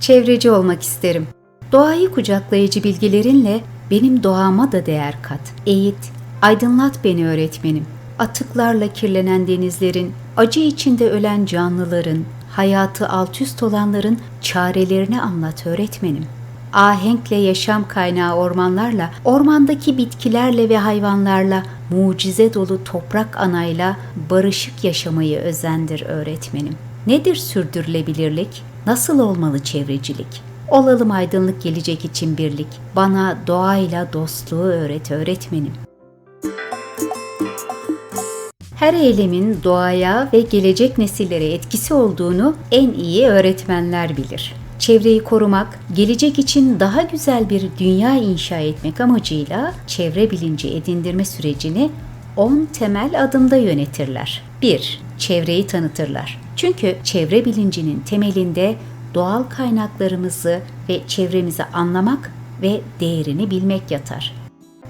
Çevreci olmak isterim. Doğayı kucaklayıcı bilgilerinle benim doğama da değer kat. Eğit, aydınlat beni öğretmenim. Atıklarla kirlenen denizlerin, acı içinde ölen canlıların, hayatı alt üst olanların çarelerini anlat öğretmenim. Ahenkle yaşam kaynağı ormanlarla, ormandaki bitkilerle ve hayvanlarla, mucize dolu toprak anayla barışık yaşamayı özendir öğretmenim. Nedir sürdürülebilirlik? Nasıl olmalı çevrecilik? Olalım aydınlık gelecek için birlik. Bana doğayla dostluğu öğret öğretmenim. Her eylemin doğaya ve gelecek nesillere etkisi olduğunu en iyi öğretmenler bilir. Çevreyi korumak, gelecek için daha güzel bir dünya inşa etmek amacıyla çevre bilinci edindirme sürecini 10 temel adımda yönetirler. 1. Çevreyi tanıtırlar. Çünkü çevre bilincinin temelinde doğal kaynaklarımızı ve çevremizi anlamak ve değerini bilmek yatar.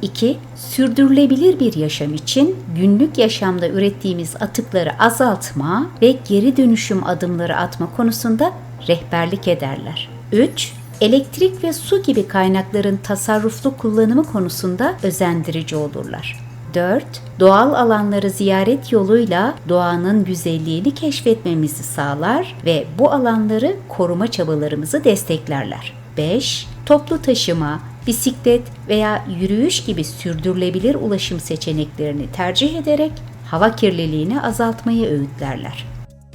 2. Sürdürülebilir bir yaşam için günlük yaşamda ürettiğimiz atıkları azaltma ve geri dönüşüm adımları atma konusunda rehberlik ederler. 3. Elektrik ve su gibi kaynakların tasarruflu kullanımı konusunda özendirici olurlar. 4. Doğal alanları ziyaret yoluyla doğanın güzelliğini keşfetmemizi sağlar ve bu alanları koruma çabalarımızı desteklerler. 5. Toplu taşıma, bisiklet veya yürüyüş gibi sürdürülebilir ulaşım seçeneklerini tercih ederek hava kirliliğini azaltmayı öğütlerler.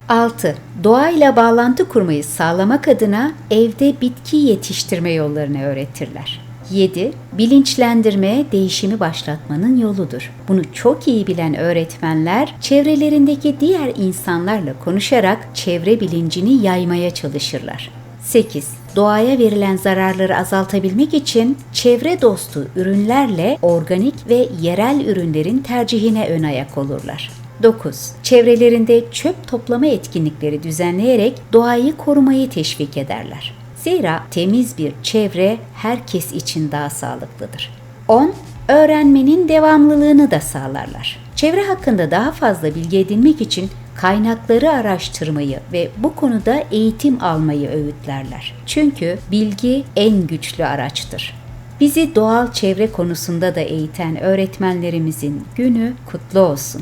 6. Doğayla bağlantı kurmayı sağlamak adına evde bitki yetiştirme yollarını öğretirler. 7. Bilinçlendirme değişimi başlatmanın yoludur. Bunu çok iyi bilen öğretmenler çevrelerindeki diğer insanlarla konuşarak çevre bilincini yaymaya çalışırlar. 8. Doğaya verilen zararları azaltabilmek için çevre dostu ürünlerle organik ve yerel ürünlerin tercihine ön ayak olurlar. 9. Çevrelerinde çöp toplama etkinlikleri düzenleyerek doğayı korumayı teşvik ederler. Zira temiz bir çevre herkes için daha sağlıklıdır. 10. Öğrenmenin devamlılığını da sağlarlar. Çevre hakkında daha fazla bilgi edinmek için kaynakları araştırmayı ve bu konuda eğitim almayı öğütlerler. Çünkü bilgi en güçlü araçtır. Bizi doğal çevre konusunda da eğiten öğretmenlerimizin günü kutlu olsun.